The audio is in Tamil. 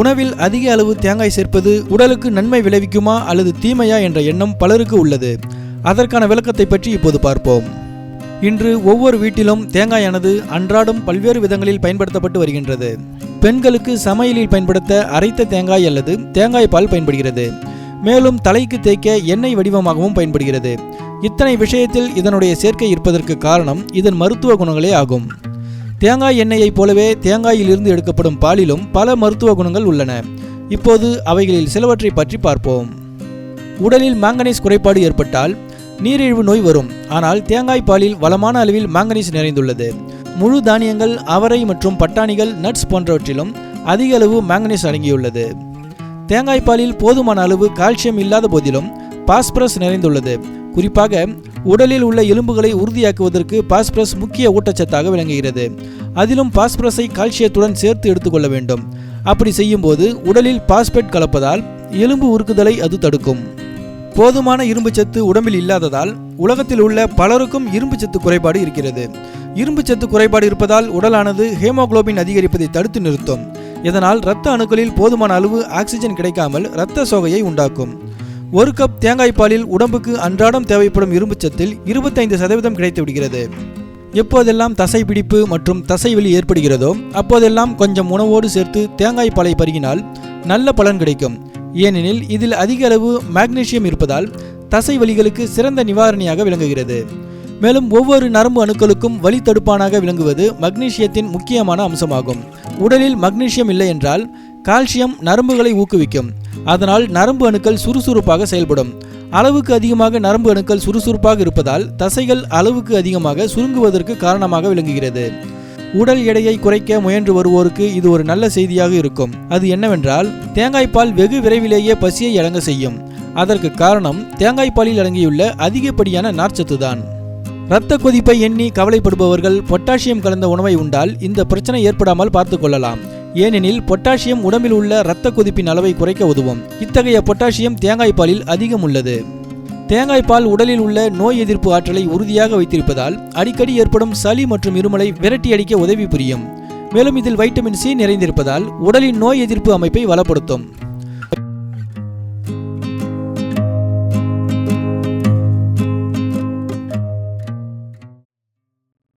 உணவில் அதிக அளவு தேங்காய் சேர்ப்பது உடலுக்கு நன்மை விளைவிக்குமா அல்லது தீமையா என்ற எண்ணம் பலருக்கு உள்ளது. அதற்கான விளக்கத்தை பற்றி இப்போது பார்ப்போம். இன்று ஒவ்வொரு வீட்டிலும் தேங்காயானது அன்றாடம் பல்வேறு விதங்களில் பயன்படுத்தப்பட்டு வருகின்றது. பெண்களுக்கு சமையலில் பயன்படுத்த அரைத்த தேங்காய் அல்லது தேங்காய் பால் பயன்படுகிறது. மேலும் தலைக்கு தேய்க்க எண்ணெய் வடிவமாகவும் பயன்படுகிறது. இத்தனை விஷயத்தில் இதனுடைய சேர்க்கை இருப்பதற்கு காரணம் இதன் மருத்துவ குணங்களே ஆகும். தேங்காய் எண்ணெயைப் போலவே தேங்காயிலிருந்து எடுக்கப்படும் பாலிலும் பல மருத்துவ குணங்கள் உள்ளன. இப்போது அவைகளில் சிலவற்றை பற்றி பார்ப்போம். உடலில் மாங்கனீஸ் குறைபாடு ஏற்பட்டால் நீரிழிவு நோய் வரும். ஆனால் தேங்காய் பாலில் வளமான அளவில் மாங்கனீஸ் நிறைந்துள்ளது. முழு தானியங்கள் அவரை மற்றும் பட்டாணிகள் நட்ஸ் போன்றவற்றிலும் அதிக அளவு மாங்கனீஸ் அடங்கியுள்ளது. தேங்காய் பாலில் போதுமான அளவு கால்சியம் இல்லாத போதிலும் பாஸ்பரஸ் நிறைந்துள்ளது. குறிப்பாக உடலில் உள்ள எலும்புகளை உறுதியாக்குவதற்கு பாஸ்பரஸ் முக்கிய ஊட்டச்சத்தாக விளங்குகிறது. அதிலும் பாஸ்பரஸை கால்சியத்துடன் சேர்த்து எடுத்துக்கொள்ள வேண்டும். அப்படி செய்யும்போது உடலில் பாஸ்பேட் கலப்பதால் எலும்பு உருக்குதலை அது தடுக்கும். போதுமான இரும்புச்சத்து உடம்பில் இல்லாததால் உலகத்தில் உள்ள பலருக்கும் இரும்புச்சத்து குறைபாடு இருக்கிறது. இரும்புச்சத்து குறைபாடு இருப்பதால் உடலானது ஹேமோகுளோபின் அதிகரிப்பதை தடுத்து நிறுத்தும். இதனால் இரத்த அணுக்களில் போதுமான அளவு ஆக்சிஜன் கிடைக்காமல் இரத்த சோகையை உண்டாக்கும். ஒரு கப் தேங்காய் பாலில் உடம்புக்கு அன்றாடம் தேவைப்படும் இரும்புச்சத்தில் இருபத்தைந்து சதவீதம் கிடைத்து விடுகிறது. எப்போதெல்லாம் தசை பிடிப்பு மற்றும் தசை வலி ஏற்படுகிறதோ அப்போதெல்லாம் கொஞ்சம் உணவோடு சேர்த்து தேங்காய் பாலை பருகினால் நல்ல பலன் கிடைக்கும். ஏனெனில் இதில் அதிக அளவு மேக்னீசியம் இருப்பதால் தசை வலிகளுக்கு சிறந்த நிவாரணியாக விளங்குகிறது. மேலும் ஒவ்வொரு நரம்பு அணுக்களுக்கும் வலி தடுப்பானாக விளங்குவது மக்னீசியத்தின் முக்கியமான அம்சமாகும். உடலில் மக்னீசியம் இல்லை என்றால் கால்சியம் நரம்புகளை ஊக்குவிக்கும். அதனால் நரம்பு அணுக்கள் சுறுசுறுப்பாக செயல்படும். அளவுக்கு அதிகமாக நரம்பு அணுக்கள் சுறுசுறுப்பாக இருப்பதால் தசைகள் அளவுக்கு அதிகமாக சுருங்குவதற்கு காரணமாக விளங்குகிறது. உடல் எடையை குறைக்க முயன்று வருவோருக்கு இது ஒரு நல்ல செய்தியாக இருக்கும். அது என்னவென்றால் தேங்காய்ப்பால் வெகு விரைவிலேயே பசியை இழங்க செய்யும். அதற்கு காரணம் தேங்காய் பாலில் அடங்கியுள்ள அதிகப்படியான நார்ச்சத்து தான். இரத்த கொதிப்பை எண்ணி கவலைப்படுபவர்கள் பொட்டாசியம் கலந்த உணவை உண்டால் இந்த பிரச்சனை ஏற்படாமல் பார்த்து கொள்ளலாம். ஏனெனில் பொட்டாசியம் உடம்பில் உள்ள இரத்த கொதிப்பின் அளவை குறைக்க உதவும். இத்தகைய பொட்டாசியம் தேங்காய் பாலில் அதிகம் உள்ளது. தேங்காய் பால் உடலில் உள்ள நோய் எதிர்ப்பு ஆற்றலை உறுதியாக வைத்திருப்பதால் அடிக்கடி ஏற்படும் சளி மற்றும் இருமலை விரட்டியடிக்க உதவி புரியும். மேலும் இதில் வைட்டமின் சி நிறைந்திருப்பதால் உடலின் நோய் எதிர்ப்பு அமைப்பை வளப்படுத்தும்.